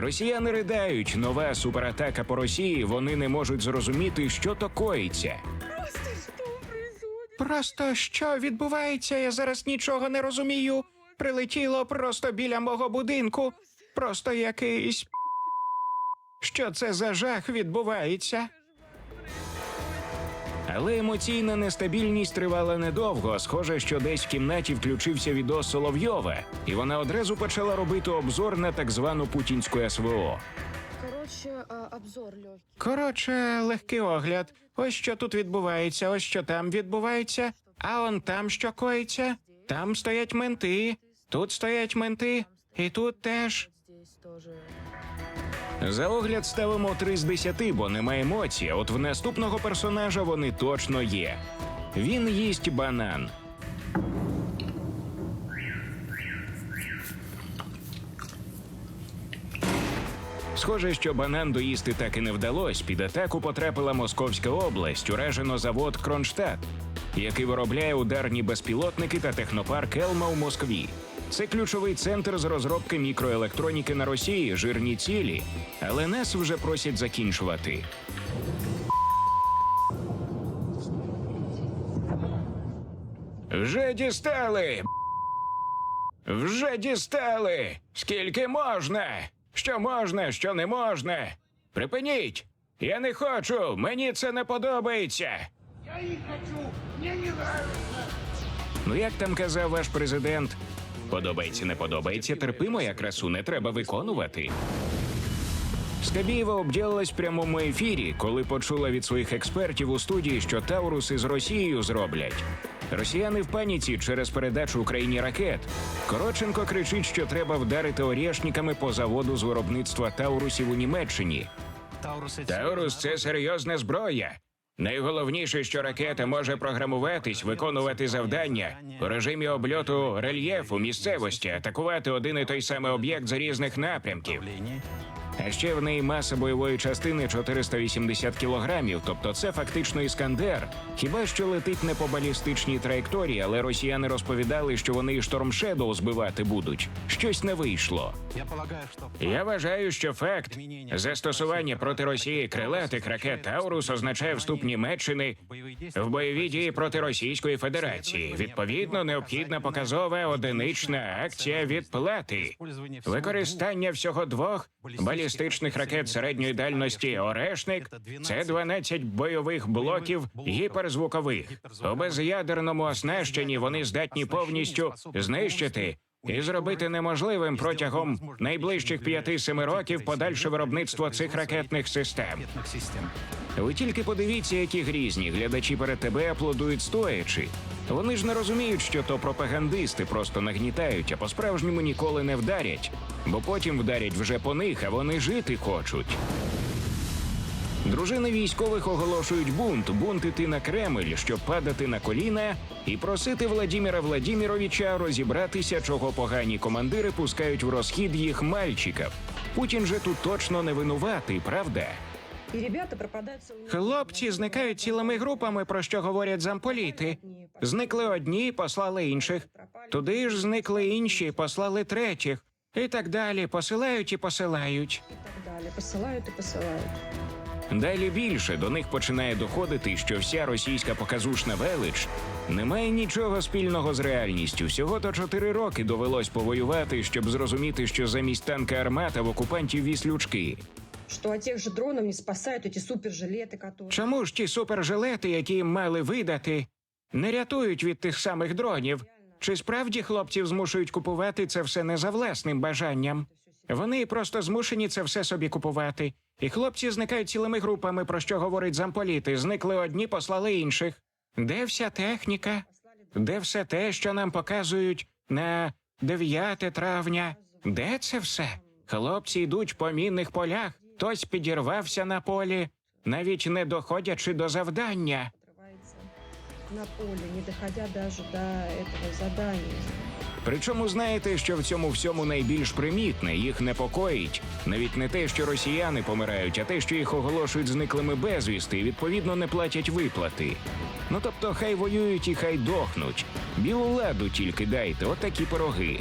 Росіяни ридають, нова суператака по Росії. Вони не можуть зрозуміти, що то коїться. Просто що відбувається? Я зараз нічого не розумію. Прилетіло просто біля мого будинку. Просто якийсь. Що це за жах відбувається? Але емоційна нестабільність тривала недовго. Схоже, що десь в кімнаті включився відос Соловйова, і вона одразу почала робити обзор на так звану путінську СВО. Короче, а, обзор легкий. Коротше, легкий огляд. Ось що тут відбувається, ось що там відбувається. А он там що коїться. Там стоять менти, тут стоять менти, і тут теж. За огляд ставимо 3 з 10, бо немає емоцій. От в наступного персонажа вони точно є. Він їсть банан. Схоже, що банан доїсти так і не вдалось. Під атаку потрапила Московська область, уражено завод Кронштадт, який виробляє ударні безпілотники та технопарк Елма у Москві. Це ключовий центр з розробки мікроелектроніки на Росії, жирні цілі, але нас вже просять закінчувати. Вже дістали. Вже дістали. Скільки можна? Що можна, що не можна? Припиніть. Я не хочу. Мені це не подобається. Я не хочу, мне не нравится. Ну як там казав ваш президент? Подобається, не подобається, терпимо, як красу не треба виконувати. Скабієва обділилась в прямому ефірі, коли почула від своїх експертів у студії, що Тауруси з Росією зроблять. Росіяни в паніці через передачу Україні ракет. Коротченко кричить, що треба вдарити орєшниками по заводу з виробництва Таурусів у Німеччині. Таурус це серйозна зброя. Найголовніше, що ракета може програмуватись, виконувати завдання у режимі обльоту рельєфу місцевості, атакувати один і той самий об'єкт з різних напрямків. А ще в неї маса бойової частини 480 кілограмів, тобто це фактично іскандер. Хіба що летить не по балістичній траєкторії, але росіяни розповідали, що вони і Шторм Шедоу збивати будуть. Щось не вийшло. Я полагаю, что Я вважаю, що факт застосування проти Росії крилатих ракет Таурус означає вступ Німеччини в бойові дії проти Російської Федерації. Відповідно, необхідна показова одинична акція відплати. Використання всього двох балістичних ракет середньої дальності Орешник це 12 бойових блоків гіперзвукових. У без'ядерному оснащенні вони здатні повністю знищити і зробити неможливим протягом найближчих 5-7 років подальше виробництво цих ракетних систем. Ви тільки подивіться, які грізні глядачі перед тебе аплодують стоячи. Вони ж не розуміють, що то пропагандисти просто нагнітають, а по-справжньому ніколи не вдарять, бо потім вдарять вже по них, а вони жити хочуть. Дружини військових оголошують бунт, бунт іти на Кремль, щоб падати на коліна і просити Владіміра Владіміровича розібратися, чого погані командири пускають в розхід їх мальчиків. Путін же тут точно не винуватий, правда? Хлопці зникають цілими групами, про що говорять замполіти. Зникли одні, послали інших. Туди ж зникли інші, послали третіх. І так далі. Посилають і посилають и так далее. Посылают и посылают. Далі більше до них починає доходити, що вся російська показушна велич не має нічого спільного з реальністю. Всього то чотири роки довелось повоювати, щоб зрозуміти, що замість танка армата в окупантів віслючки. Что от тех же дронов не спасают эти супержилеты, которые... Чому ж ті супержилети, які їм мали видати, не рятують від тих самих дронів? Чи справді хлопців змушують купувати це все не за власним бажанням? Вони просто змушені це все собі купувати. І хлопці зникають цілими групами, про що говорить замполіти. Зникли одні, послали інших. Де вся техніка? Де все те, що нам показують на 9 травня? Де це все? Хлопці йдуть по мінних полях, хтось підірвався на полі, навіть не доходячи до завдання. на поле, не доходя даже до этого задания. Причому знаєте, що в цьому всьому найбільш примітне їх непокоїть навіть не те, що росіяни помирають, а те, що їх оголошують зниклими безвісти і відповідно не платять виплати. Ну тобто, хай воюють і хай дохнуть. Білу ладу тільки дайте, отакі пироги.